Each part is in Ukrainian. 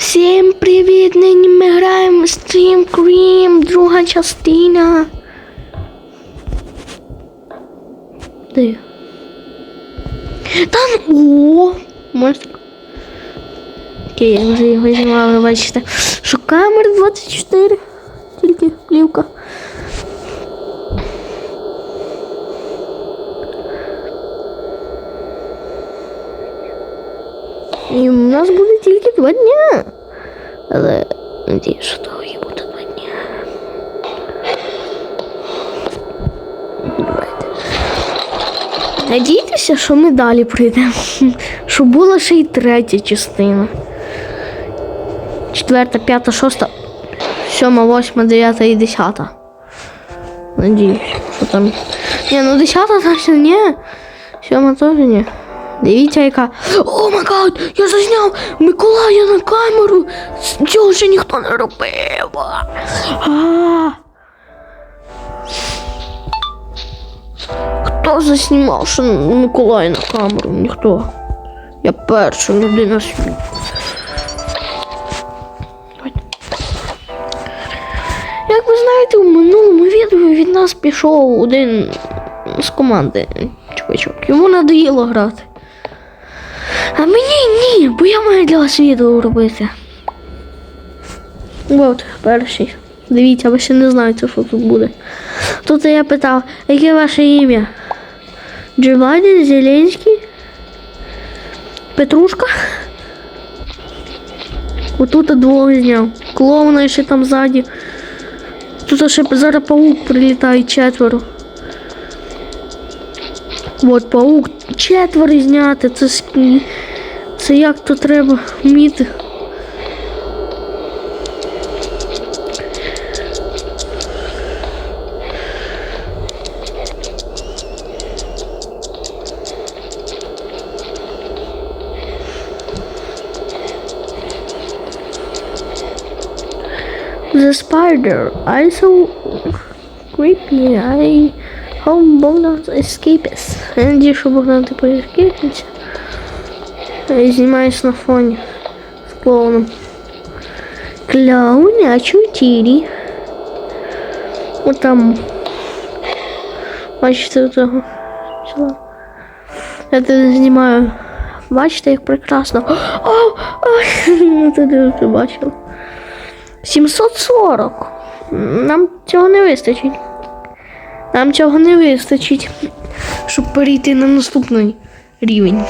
Всім привіт! Нині ми граємо в Stream Cream, друга частина. Де? Там о! Може. Окей, я вже його знімала, бачите. Що камер 24. Тільки плівка. І у нас буде тільки два дня. Але надіюсь, що того і буде два дня. Давайте. Надійтеся, що ми далі прийдемо. Щоб була ще й третя частина. Четверта, п'ята, шоста, сьома, восьма, дев'ята і десята. Надіюсь, що там. Ні, ну десята точно ні. Сьома теж ні. Дивіться, яка. О май гад, я зазняв Миколая на камеру. Цього ще ніхто не робив. А. Хто заснімав що Миколая на камеру? Ніхто. Я перша людина в Як ви знаєте, у минулому відео від нас пішов один з команди чувачок. Йому надоїло грати. А мені ні, бо я маю для вас відео робити. От, перший. Дивіться, ви ще не знаєте, що тут буде. Тут я питав, яке ваше ім'я? Джованні Зеленський? Петрушка? Отут двох зняв. Клоуна ще там ззаді. Тут ще зараз паук прилітає четверо. От паук четверо зняти. Це, це як то треба вміти. The spider also creepy. I hope Bogdan escapes. Надію, що Богдан типу ескейпнеться. І знімаєш на фоні з клоуном. Клоун, а чутірі. От там. Бачите того. чола? Я тебе знімаю. Бачите, як прекрасно. О, ой, ти не бачив. 740. Нам цього не вистачить. Нам цього не вистачить, щоб перейти на наступний рівень.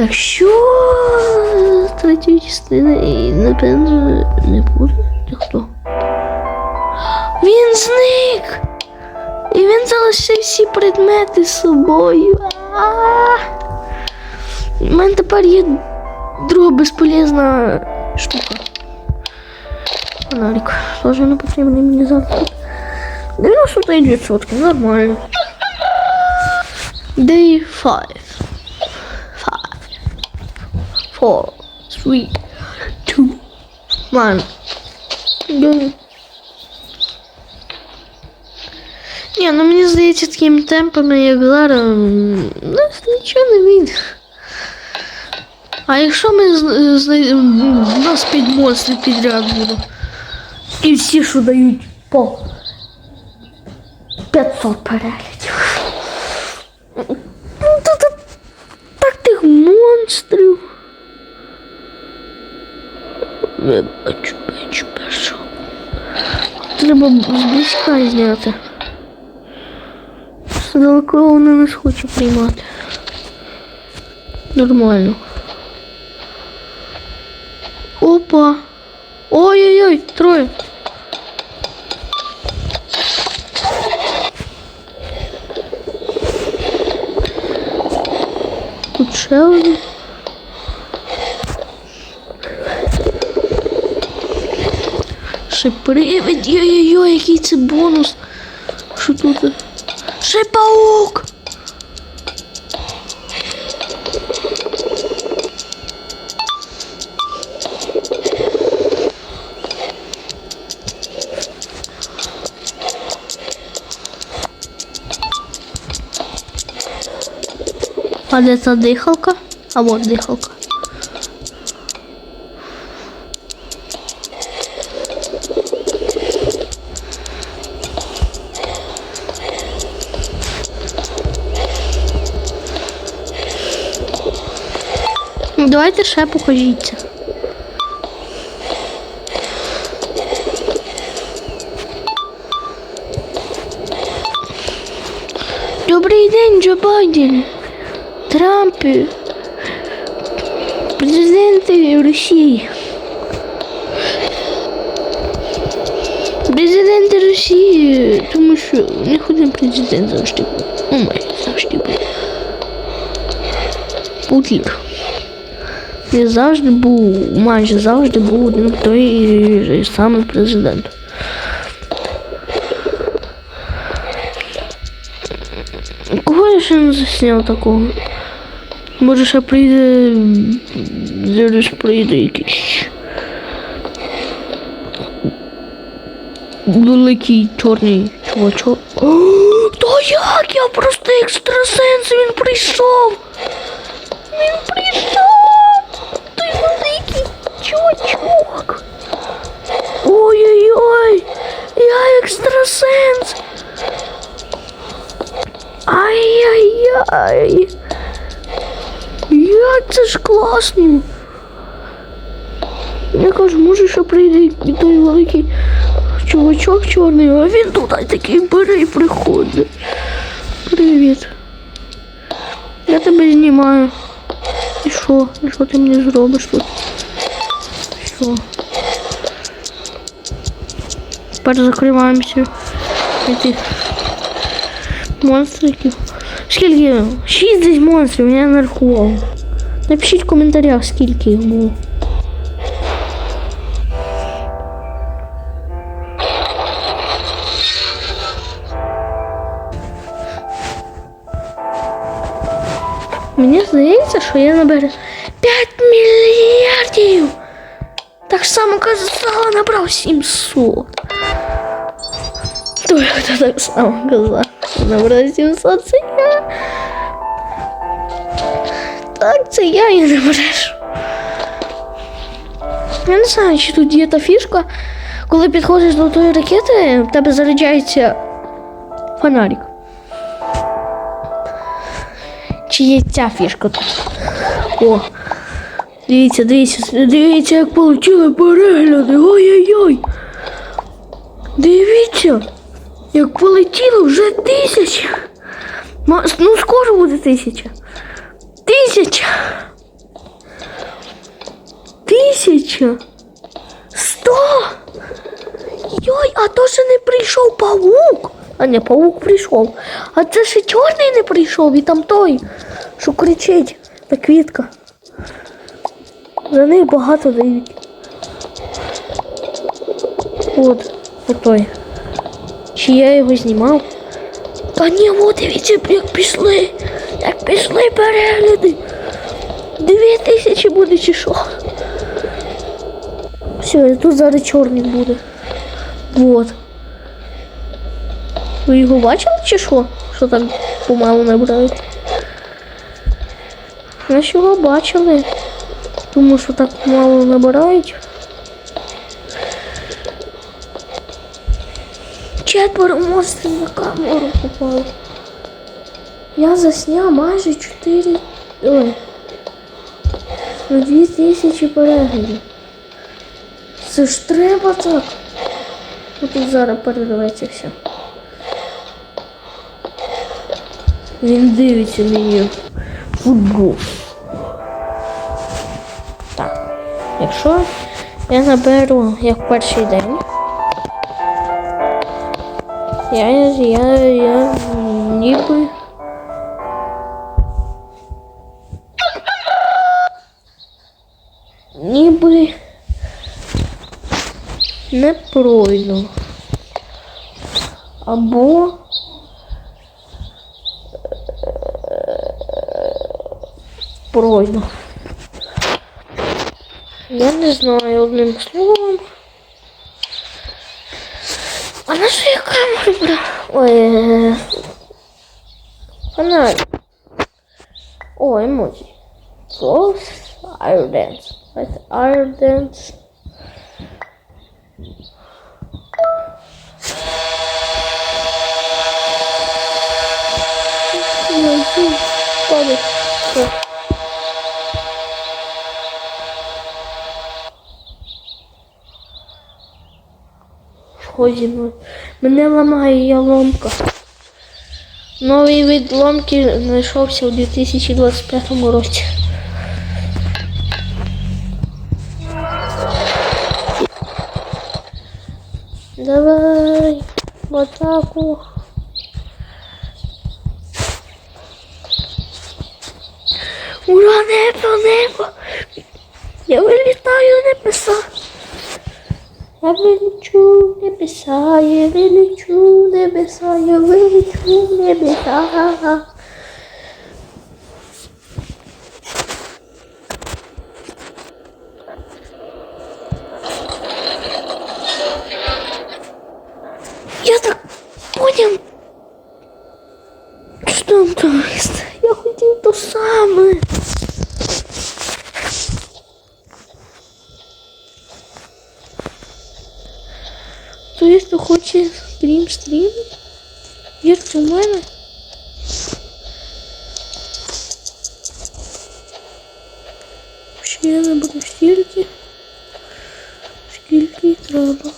Так що третьої частини і напевно не буде. Ти? Він зник! І він залишив всі предмети з собою. У мене тепер є друга безполезна штука. Фонарик. Тоже не потрібний мені зараз. 99% нормально. Day 5. 5. 4. 3. 2. 1. Ні, ну мені здається, такими темпами, як зараз, нас нічого не вийде. А якщо ми знайдемо, нас п'ять монстрів підряд буде. І всі, що дають по 500 переглядів. Ну, тут так тих монстрів. Не бачу, бачу, бачу. Треба зблизька зняти. Далеко вона не схоче приймати. Нормально. Опа. Ой-ой-ой, троє. Тут ще один. Ще привид, ой-ой-ой, який це бонус. Що тут? Ще паук. А де та дихалка? А от дихалка. Ще покажіться. Добрий день, Джо Байден. Трамп. Президенти Росії. Президент Росії, тому що не один президент завжди. Ну, майже завжди був. Путлер. Не завжди був, майже завжди був один той самий президент. Кого я ще не засняв такого? Може ще прийде. Зараз прийде якийсь. Великий чорний чувачок. Та як? Я просто екстрасенс, він прийшов. Він прийшов. Ой-ой-ой. Я екстрасенс. Ай-яй-яй. Як це ж класно. Я кажу, може, що прийде і той великий чувачок чорний, а він туди такий бере і приходить. Привіт. Я тебе знімаю. І що? І що ти мені зробиш тут? Що? Тепер закриваємося. Этих монстриків. Скільки? Шість десь монстрів, я нарахував. Напишіть в коментарях, скільки їх було. Мені здається, що я наберу 5 мільярдів. Так само казала, набрав 700. Той, хто так що набрав 700, це я. Так, це я і не брешу. Я не знаю, чи тут є та фішка. Коли підходиш до тої ракети, в тебе заряджається фонарик. Чи є ця фішка тут? О. Дивіться, дивіться, дивіться, як отримали перегляди. Ой-ой-ой. Дивіться, як полетіло вже тисяча. Ну, скоро буде тисяча. Тисяча. Тисяча. Сто. Йой, а то ще не прийшов павук. А не, павук прийшов. А це ще чорний не прийшов, і там той, що кричить, та квітка. За них багато дають. От, от той. Чи я його знімав? Ні, от дивіться, як пішли. Як пішли перегляди. Дві тисячі буде чи що. Все, тут зараз чорний буде. Вот. Ви його бачили чи що? Що там помалу набирають? Ми ж його бачили. Тому що так мало набирають. Четверо монстрів на камеру попало. Я засняв майже 4. Ой. На 2000 переглядів. Це ж треба так. Ну, Тут зараз перерветься все. Він дивиться мені футбол. Так. Якщо я наберу як перший день. Я, я, я ніби. Ніби не пройду. Або пройду. Я не знаю одним словом. А на що я камеру брав? Ой. е, Фонарь. О, емоджі. Close Air Dance. Давайте Air Dance. Зі мною. Мене ламає я ломка. Новий вид ломки знайшовся у 2025 році. Давай в атаку. Ура, небо, небо! Я вилітаю небеса. Я вилічу в небеса, я вилічу в небеса, я вилічу в небеса. Я так понял. Что он творит? Я хотів то саме. То є, хто хоче стрім стрім? Вірте в мене. Ще не буде стільки. Скільки треба.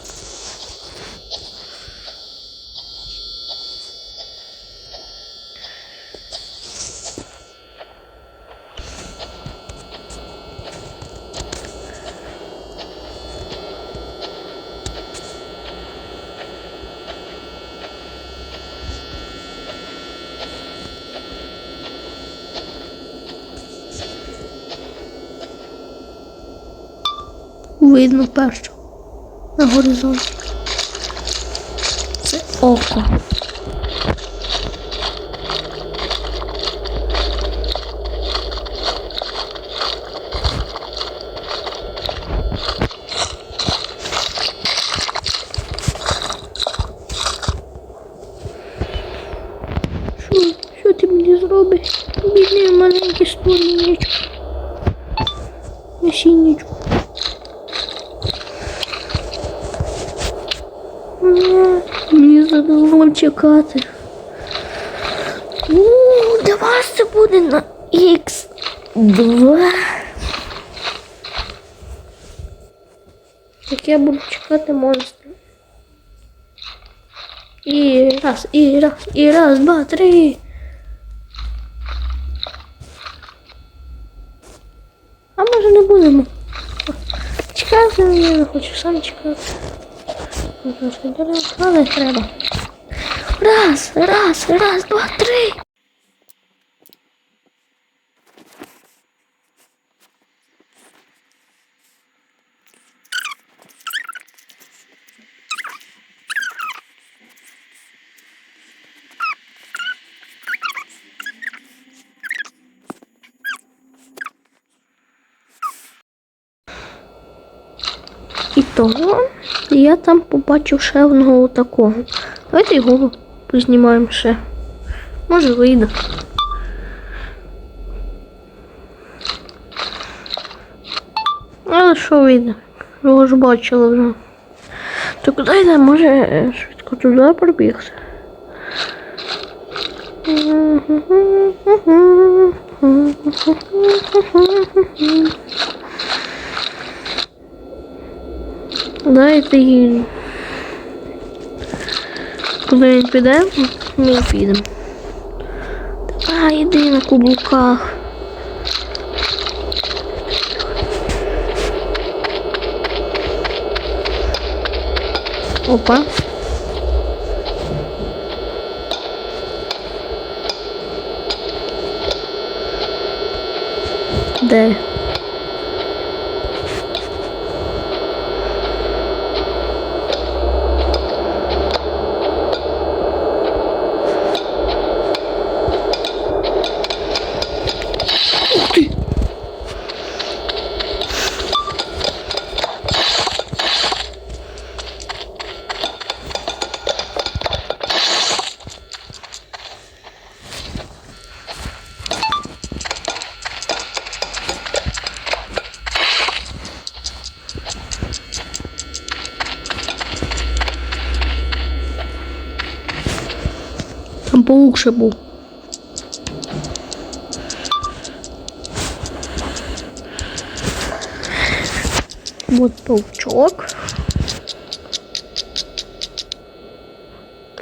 Видно першу на горизонті. Це око. Що, що ти мені зробиш? Бідний маленький створіннячко. Насіннячко. Ні, Мені задоволо чекати. У, для вас це буде на X2. Так я буду чекати монстра. І раз, і раз, і раз, два, три. А може не будемо? Чекати, я не хочу сам чекати. Але треба. Раз, раз, раз, два, три. І того я там побачив ще одного такого. Давайте його познімаємо ще. Може вийде. Але що вийде? Його ж бачили вже. То куди йде? Може швидко туди пробігти? Дайте їй. Куди він піде, ми підемо. А, йди на каблуках. Опа. Де? Там паук ще. Вот паучок.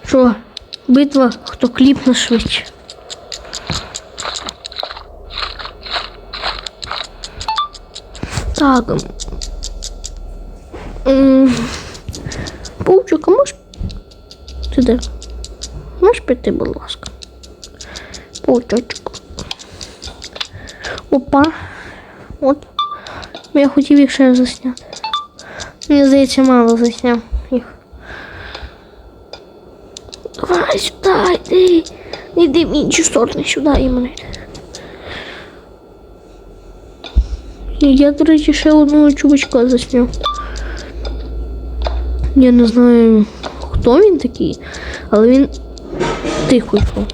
Що? Битва, хто кліпне швидше. Так. Піти, будь ласка. Павчочок. Опа. От. Я хотів їх ще засняти. Мені здається, мало засняв їх. Давай сюди, йди. В іншу сторону, сюди. І Я, до речі, ще одного чувачка засняв. Я не знаю, хто він такий, але він тихо йшов.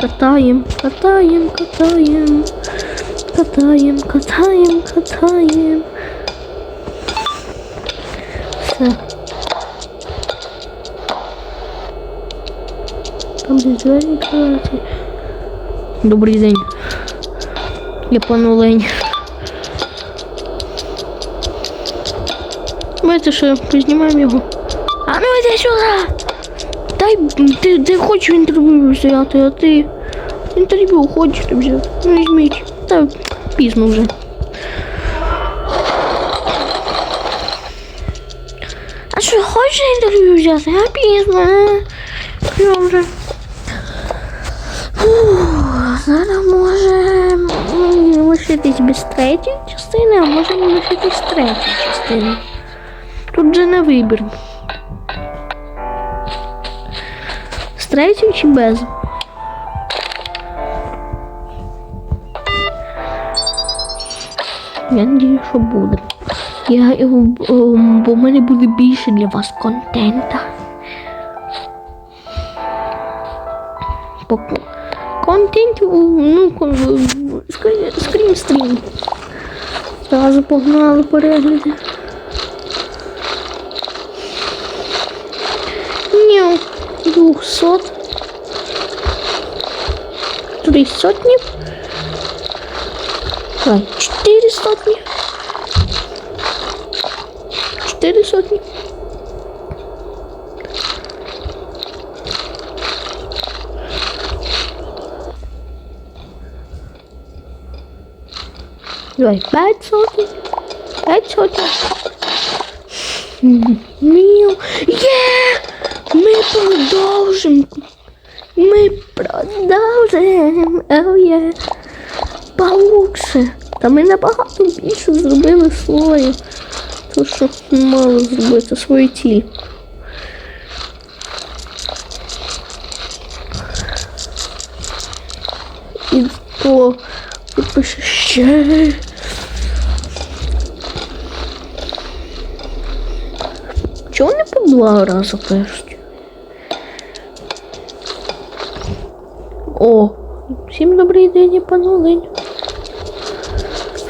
Катаєм, катаєм, катаєм. Катаєм, катаєм, катаєм. Все. Там десь двері відкриваються. Добрий день. Я пан Олень. Давайте ще познімаємо його. А ну йди сюди! Дай ти, ти хочеш в інтерв'ю взяти, а ти інтерв'ю хочете взяти. Ну візьміть. Та пізно вже. А що, хочеш інтерв'ю взяти? А пізно? Я вже. Фух, зараз можемо лишитись без третьої частини, а можемо лишитись третьої частини. Тут же на вибір. Третьої чи без? Я надію, що буде. Я, ем, бо в мене буде більше для вас контента. Контент, ну, скрім стрім. Зразу погнали перегляди. 200 три сотні. Ой, 4 сотни. 4 сотни. Давай, Пять сотни. 5 сотни. Мил. Yeah! Ми продовжимо. Ми продовжимо. Oh, yeah. Получше. Та ми набагато більше зробили слоїв. То що мало зробити свою ціль. І то пише ще. Чого не по два рази пишуть? Всім добрий день, пане Олень.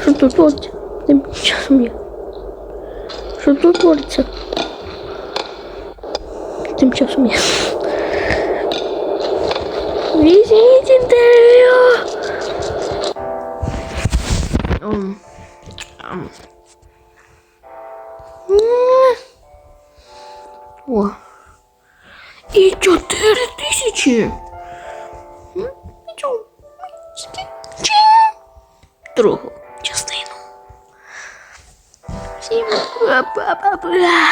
Що тут твориться? Тим часом я. Що тут твориться? Тим часом я. Візьміть інтерв'ю. Ом. Blah.